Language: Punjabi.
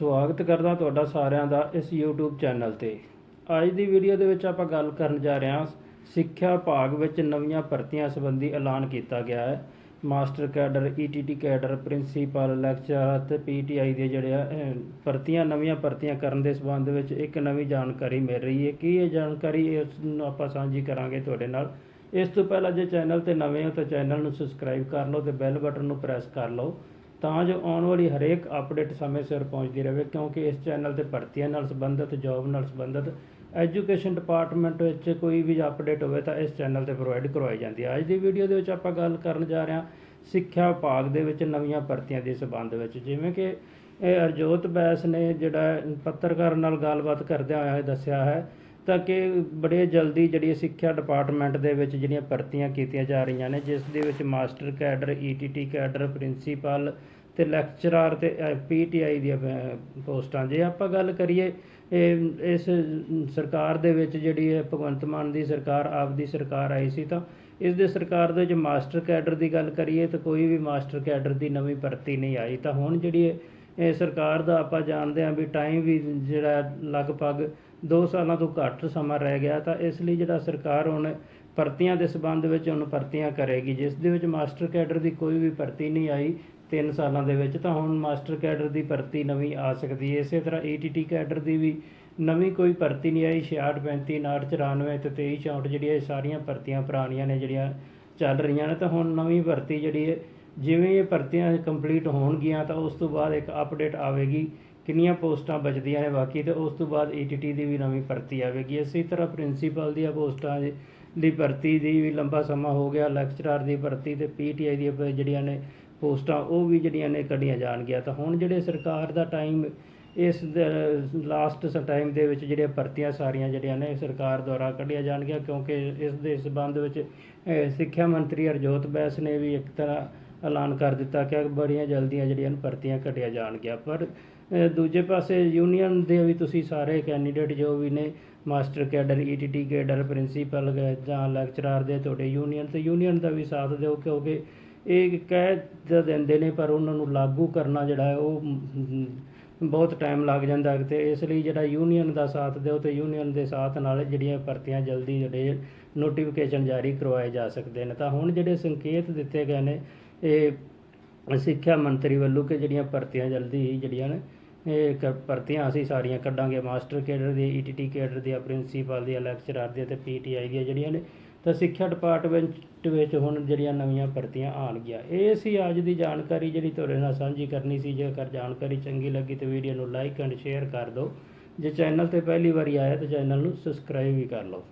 ਸਵਾਗਤ ਕਰਦਾ ਤੁਹਾਡਾ ਸਾਰਿਆਂ ਦਾ ਇਸ YouTube ਚੈਨਲ ਤੇ। ਅੱਜ ਦੀ ਵੀਡੀਓ ਦੇ ਵਿੱਚ ਆਪਾਂ ਗੱਲ ਕਰਨ ਜਾ ਰਹੇ ਹਾਂ ਸਿੱਖਿਆ ਵਿਭਾਗ ਵਿੱਚ ਨਵੀਆਂ ਭਰਤੀਆਂ ਸੰਬੰਧੀ ਐਲਾਨ ਕੀਤਾ ਗਿਆ ਹੈ। Master cadre ETT cadre principal lecturer ਅਤੇ PTI ਦੇ ਜਿਹੜੇ ਆ ਅਹ, ਭਰਤੀਆਂ ਨਵੀਆਂ ਭਰਤੀਆਂ ਕਰਨ ਦੇ ਸੰਬੰਧ ਵਿੱਚ ਇੱਕ ਨਵੀਂ ਜਾਣਕਾਰੀ ਮਿਲ ਰਹੀ ਹੈ। ਕੀ ਇਹ ਜਾਣਕਾਰੀ ਇਸ ਨੂੰ ਆਪਾਂ ਸਾਂਝੀ ਕਰਾਂਗੇ ਤੁਹਾਡੇ ਨਾਲ। ਇਸ ਤੋਂ ਪਹਿਲਾਂ ਜੇ ਚੈਨਲ ਤੇ ਨਵੇਂ ਹੋ ਤਾਂ ਚੈਨਲ ਨੂੰ ਸਬਸਕ੍ਰਾਈਬ ਕਰ ਲਓ ਤੇ ਬੈਲ ਬਟਨ ਨੂੰ ਪ੍ਰੈਸ ਕਰ ਲਓ। ਤਾਂ ਜੋ ਆਉਣ ਵਾਲੀ ਹਰੇਕ ਅਪਡੇਟ ਸਮੇਂ ਸਿਰ ਪਹੁੰਚਦੀ ਰਹੇ, ਕਿਉਂਕਿ ਇਸ ਚੈਨਲ ਤੇ ਭਰਤੀਆਂ ਨਾਲ ਸੰਬੰਧਿਤ, ਜੌਬ ਨਾਲ ਸੰਬੰਧਿਤ, ਐਜੂਕੇਸ਼ਨ ਡਿਪਾਰਟਮੈਂਟ ਵਿੱਚ ਕੋਈ ਵੀ ਅਪਡੇਟ ਹੋਵੇ ਤਾਂ ਇਸ ਚੈਨਲ ਤੇ ਪ੍ਰੋਵਾਈਡ ਕਰਵਾਈ ਜਾਂਦੀ ਹੈ। ਅੱਜ ਦੀ ਵੀਡੀਓ ਦੇ ਵਿੱਚ ਆਪਾਂ ਗੱਲ ਕਰਨ ਜਾ ਰਹੇ ਹਾਂ ਸਿੱਖਿਆ ਵਿਭਾਗ ਦੇ ਵਿੱਚ ਨਵੀਆਂ ਭਰਤੀਆਂ ਦੇ ਸੰਬੰਧ ਵਿੱਚ। ਜਿਵੇਂ ਕਿ ਇਹ ਅਰਜੋਤ ਬੈਸ ਨੇ ਜਿਹੜਾ ਪੱਤਰਕਾਰ ਨਾਲ ਗੱਲਬਾਤ ਕਰਦਿਆਂ ਹੋਇਆ ਦੱਸਿਆ ਹੈ ਤਾਂ ਕਿ ਬੜੇ ਜਲਦੀ ਜਿਹੜੀ ਸਿੱਖਿਆ ਡਿਪਾਰਟਮੈਂਟ ਦੇ ਵਿੱਚ ਜਿਹੜੀਆਂ ਭਰਤੀਆਂ ਕੀਤੀਆਂ ਜਾ ਰਹੀਆਂ ਨੇ, ਜਿਸ ਦੇ ਵਿੱਚ master cadre ETT cadre, principal ਤੇ ਲੈਕਚਰਰ ਤੇ ਪੀਟੀਆਈ ਦੀਆਂ ਪੋਸਟਾਂ। ਜੇ ਆਪਾਂ ਗੱਲ ਕਰੀਏ, ਇਹ, ਇਸ ਸਰਕਾਰ ਦੇ ਵਿੱਚ ਜਿਹੜੀ ਹੈ ਭਗਵੰਤ ਮਾਨ ਦੀ ਸਰਕਾਰ ਆਪ ਦੀ ਸਰਕਾਰ ਆਈ ਸੀ ਤਾਂ ਇਸ ਦੇ ਸਰਕਾਰ ਦੇ ਵਿੱਚ ਮਾਸਟਰ ਕੈਡਰ ਦੀ ਗੱਲ ਕਰੀਏ ਤਾਂ ਕੋਈ ਵੀ ਮਾਸਟਰ ਕੈਡਰ ਦੀ ਨਵੀਂ ਭਰਤੀ ਨਹੀਂ ਆਈ। ਤਾਂ ਹੁਣ ਜਿਹੜੀ ਇਹ ਇਹ ਸਰਕਾਰ ਦਾ ਆਪਾਂ ਜਾਣਦੇ ਹਾਂ ਵੀ ਟਾਈਮ ਵੀ ਜਿਹੜਾ ਲਗਭਗ 2 ਸਾਲਾਂ ਤੋਂ ਘੱਟ ਸਮਾਂ ਰਹਿ ਗਿਆ, ਤਾਂ ਇਸ ਲਈ ਜਿਹੜਾ ਸਰਕਾਰ ਹੁਣ ਭਰਤੀਆਂ ਦੇ ਸਬੰਧ ਵਿੱਚ ਹੁਣ ਭਰਤੀਆਂ ਕਰੇਗੀ। ਜਿਸ ਦੇ ਵਿੱਚ ਮਾਸਟਰ ਕੈਡਰ ਦੀ ਕੋਈ ਵੀ ਭਰਤੀ ਨਹੀਂ ਆਈ 3 ਸਾਲਾਂ ਦੇ ਵਿੱਚ ਤਾਂ ਹੁਣ ਮਾਸਟਰ ਕੈਡਰ ਦੀ ਭਰਤੀ ਨਵੀਂ ਆ ਸਕਦੀ ਹੈ। ਇਸੇ ਤਰ੍ਹਾਂ ETT ਕੈਡਰ ਦੀ ਵੀ ਨਵੀਂ ਕੋਈ ਭਰਤੀ ਨਹੀਂ ਆਈ। 66 35 59 94 ਤੇ 23 64 ਜਿਹੜੀਆਂ ਇਹ ਸਾਰੀਆਂ ਭਰਤੀਆਂ ਪੁਰਾਣੀਆਂ ਨੇ ਜਿਹੜੀਆਂ ਚੱਲ ਰਹੀਆਂ ਨੇ ਤਾਂ ਹੁਣ ਨਵੀਂ ਭਰਤੀ ਜਿਹੜੀ ਹੈ, ਜਿਵੇਂ ਇਹ ਭਰਤੀਆਂ ਕੰਪਲੀਟ ਹੋਣਗੀਆਂ ਤਾਂ ਉਸ ਤੋਂ ਬਾਅਦ ਇੱਕ ਅਪਡੇਟ ਆਵੇਗੀ, ਕਿੰਨੀਆਂ ਪੋਸਟਾਂ ਬਚਦੀਆਂ ਨੇ ਬਾਕੀ ਤੇ ਉਸ ਤੋਂ ਬਾਅਦ ETT ਦੀ ਵੀ ਨਵੀਂ ਭਰਤੀ ਆਵੇਗੀ। ਇਸੇ ਤਰ੍ਹਾਂ ਪ੍ਰਿੰਸੀਪਲ ਦੀਆਂ ਪੋਸਟਾਂ ਦੀ- ਭਰਤੀ ਦੀ ਵੀ ਲੰਬਾ ਸਮਾਂ ਹੋ ਗਿਆ। ਲੈਕਚਰਰ ਦੀ ਭਰਤੀ ਤੇ PTI ਦੀਆਂ ਜਿਹੜੀਆਂ ਨੇ ਪੋਸਟਾਂ, ਉਹ ਵੀ ਜਿਹੜੀਆਂ ਨੇ ਕੱਢੀਆਂ ਜਾਣਗੀਆਂ। ਤਾਂ ਹੁਣ ਜਿਹੜੇ ਸਰਕਾਰ ਦਾ ਟਾਈਮ ਇਸ ਲਾਸਟ ਟਾਈਮ ਦੇ ਵਿੱਚ ਜਿਹੜੀਆਂ ਭਰਤੀਆਂ ਸਾਰੀਆਂ ਜਿਹੜੀਆਂ ਨੇ, ਸਰਕਾਰ ਦੁਆਰਾ ਕੱਢੀਆਂ ਜਾਣਗੀਆਂ, ਕਿਉਂਕਿ ਇਸ ਦੇ ਸੰਬੰਧ ਵਿੱਚ ਸਿੱਖਿਆ ਮੰਤਰੀ ਹਰਜੋਤ ਬੈਸ ਨੇ ਵੀ ਇੱਕ ਤਰ੍ਹਾਂ ਐਲਾਨ ਕਰ ਦਿੱਤਾ ਕਿ ਬੜੀਆਂ ਜਲਦੀਆਂ ਜਿਹੜੀਆਂ ਨੇ ਭਰਤੀਆਂ ਕੱਢੀਆਂ ਜਾਣਗੀਆਂ। ਪਰ ਦੂਜੇ ਪਾਸੇ ਯੂਨੀਅਨ ਦੇ ਵੀ ਤੁਸੀਂ ਸਾਰੇ ਕੈਂਡੀਡੇਟ ਜੋ ਵੀ ਨੇ, master cadre ETT cadre, principal ਜਾਂ ਲੈਕਚਰਾਰ ਦੇ ਤੁਹਾਡੇ ਯੂਨੀਅਨ ਤੇ ਯੂਨੀਅਨ ਦਾ ਵੀ ਸਾਥ ਦਿਓ, ਕਿਉਂਕਿ ਇਹ ਕਹਿ ਤਾਂ ਦਿੰਦੇ ਨੇ, ਪਰ ਉਹਨਾਂ ਨੂੰ ਲਾਗੂ ਕਰਨਾ ਜਿਹੜਾ ਉਹ ਬਹੁਤ ਟਾਈਮ ਲੱਗ ਜਾਂਦਾ ਹੈ ਤੇ ਇਸ ਲਈ ਜਿਹੜਾ ਯੂਨੀਅਨ ਦਾ ਸਾਥ ਦਿਓ ਤੇ ਯੂਨੀਅਨ ਦੇ ਸਾਥ ਨਾਲ ਜਿਹੜੀਆਂ ਭਰਤੀਆਂ ਜਲਦੀ ਜਿਹੜੇ ਨੋਟੀਫਿਕੇਸ਼ਨ ਜਾਰੀ ਕਰਵਾਏ ਜਾ ਸਕਦੇ ਨੇ। ਤਾਂ ਹੁਣ ਜਿਹੜੇ ਸੰਕੇਤ ਦਿੱਤੇ ਗਏ ਨੇ, ਇਹ ਸਿੱਖਿਆ ਮੰਤਰੀ ਵੱਲੋਂ ਕਿ ਜਿਹੜੀਆਂ ਭਰਤੀਆਂ ਜਲਦੀ ਹੀ ਜਿਹੜੀਆਂ ਨੇ, ਇਹ ਕ- ਭਰਤੀਆਂ ਅਸੀਂ ਸਾਰੀਆਂ ਕੱਢਾਂਗੇ। ਮਾਸਟਰ ਕੇਡਰ ਦੀ ETT ਕੇਡਰ ਦੀਆਂ ਪ੍ਰਿੰਸੀਪਲ ਦੀਆਂ ਲੈਕਚਰਰ ਦੀਆਂ ਤੇ PTI ਦੀਆਂ ਜਿਹੜੀਆਂ ਨੇ ਤਾਂ ਸਿੱਖਿਆ ਡਿਪਾਰਟਮੈਂਟ ਵਿੱਚ ਹੁਣ ਜਿਹੜੀਆਂ ਨਵੀਆਂ ਭਰਤੀਆਂ ਆਉਣਗੀਆਂ ਇਹ ਸੀ ਅੱਜ ਦੀ ਜਾਣਕਾਰੀ ਜਿਹੜੀ ਤੁਹਾਡੇ ਨਾਲ ਸਾਂਝੀ ਕਰਨੀ ਸੀ। ਜੇਕਰ ਜਾਣਕਾਰੀ ਚੰਗੀ ਲੱਗੀ ਤਾਂ ਵੀਡੀਓ ਨੂੰ ਲਾਈਕ ਐਂਡ ਸ਼ੇਅਰ ਕਰ ਦਿਓ। ਜੇ ਚੈਨਲ ਤੇ ਪਹਿਲੀ ਵਾਰੀ ਆਇਆ ਤਾਂ ਚੈਨਲ ਨੂੰ ਸਬਸਕ੍ਰਾਈਬ ਵੀ ਕਰ ਲਓ।